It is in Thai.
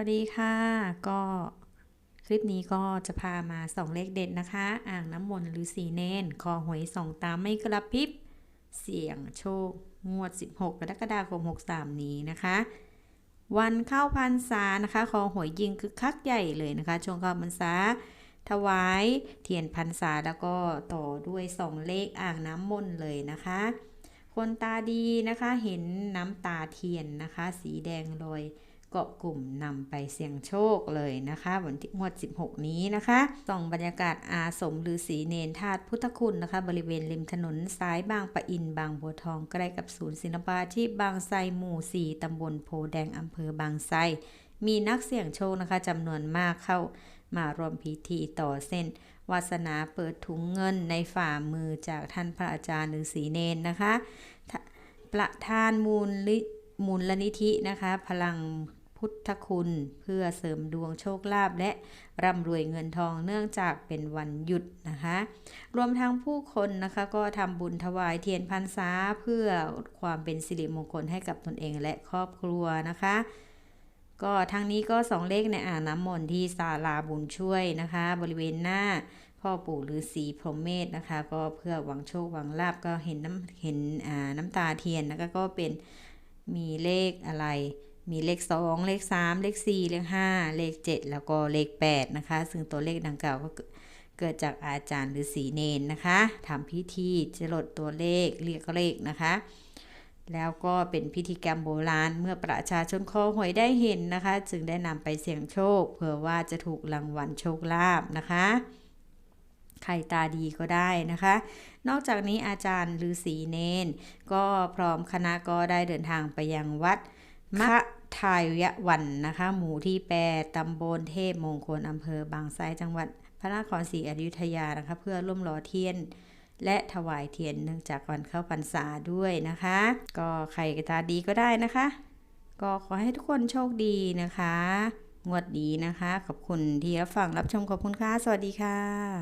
วัสดีค่ะ ก็คลิปนี้ก็จะพามาส่องเลขเด็ดนะคะ อ่างน้ำมนต์หรือสีเนนคอหวยสองตามไม่กระพริบ เสี่ยงโชค งวด 16 กรกฎาคม 63 นี้นะคะ วันเข้าพรรษานะคะ คอหวยยิงคึกคักใหญ่เลยนะคะ ช่วงเข้าพรรษา ถวายเทียนพรรษาแล้วก็ต่อด้วยสองเลขอ่างน้ำมนต์เลยนะคะ คนตาดีนะคะเห็นน้ำตาเทียนนะคะ สีแดงลอย เกาะกลุ่มนำไปเสี่ยงโชคเลยนะคะ วันที่งวด 16 นี้นะคะส่องบรรยากาศอาสมฤาษีเนนธาตุพุทธคุณนะคะ บริเวณริมถนนสายบางปะอินบางบัวทองใกล้กับศูนย์ศิลปาที่บางไทรหมู่ 4ตำบลโพแดงอำเภอบางไทรมีนักเสี่ยงโชคนะคะจำนวนมากเข้ามารวมพิธีต่อเส้น วาสนาเปิดถุงเงินในฝ่ามือจากท่านพระอาจารย์ฤาษีเนนนะคะ ประธานมูลลมูลนิธินะคะ พลัง พุทธคุณ เพื่อเสริมดวงโชคลาภและร่ำรวยเงินทองเนื่องจากเป็นวันหยุดนะคะ รวมทั้งผู้คนนะคะก็ทำบุญถวายเทียนพรรษาเพื่อความเป็นสิริมงคลให้กับตนเองและครอบครัวนะคะก็ทั้งนี้ก็สองเลขในอ่างน้ำมนต์ที่ศาลาบุญช่วยนะคะ บริเวณหน้าพ่อปู่ฤาษีพรหมเมธนะคะ ก็เพื่อหวังโชคหวังลาบก็เห็นน้ำเห็นน้ำตาเทียนนะคะก็เป็นมีเลขอะไร มีเลข 2 เลข 3 เลข 4 เลข 5 เลข 7 แล้วก็เลข 8 นะคะ ซึ่งตัวเลขดังกล่าวก็เกิดจากอาจารย์ฤาษีเนนนะคะทำพิธีจรดตัวเลขเรียกเลขนะคะ แล้วก็เป็นพิธีกรรมโบราณเมื่อประชาชนคอหวยได้เห็นนะคะ จึงได้นำไปเสี่ยงโชค เผื่อว่าจะถูกรางวัลโชคลาภนะคะใครตาดีก็ได้นะคะ นอกจากนี้อาจารย์ฤาษีเนน ก็พร้อมคณะก็ได้เดินทางไปยังวัด มะทายวันนะคะ หมู่ที่8ตำบลเทพมงคลอำเภอบางไทรจังหวัดพระนครศรีอยุธยานะคะ เพื่อร่วมรอเทียน และถวายเทียนเนื่องจากวันเข้าพรรษาด้วยนะคะ ก็ใครตาดีก็ได้นะคะ ก็ขอให้ทุกคนโชคดีนะคะ งวดดีนะคะ ขอบคุณที่รับฟังรับชมขอบคุณค่ะ สวัสดีค่ะ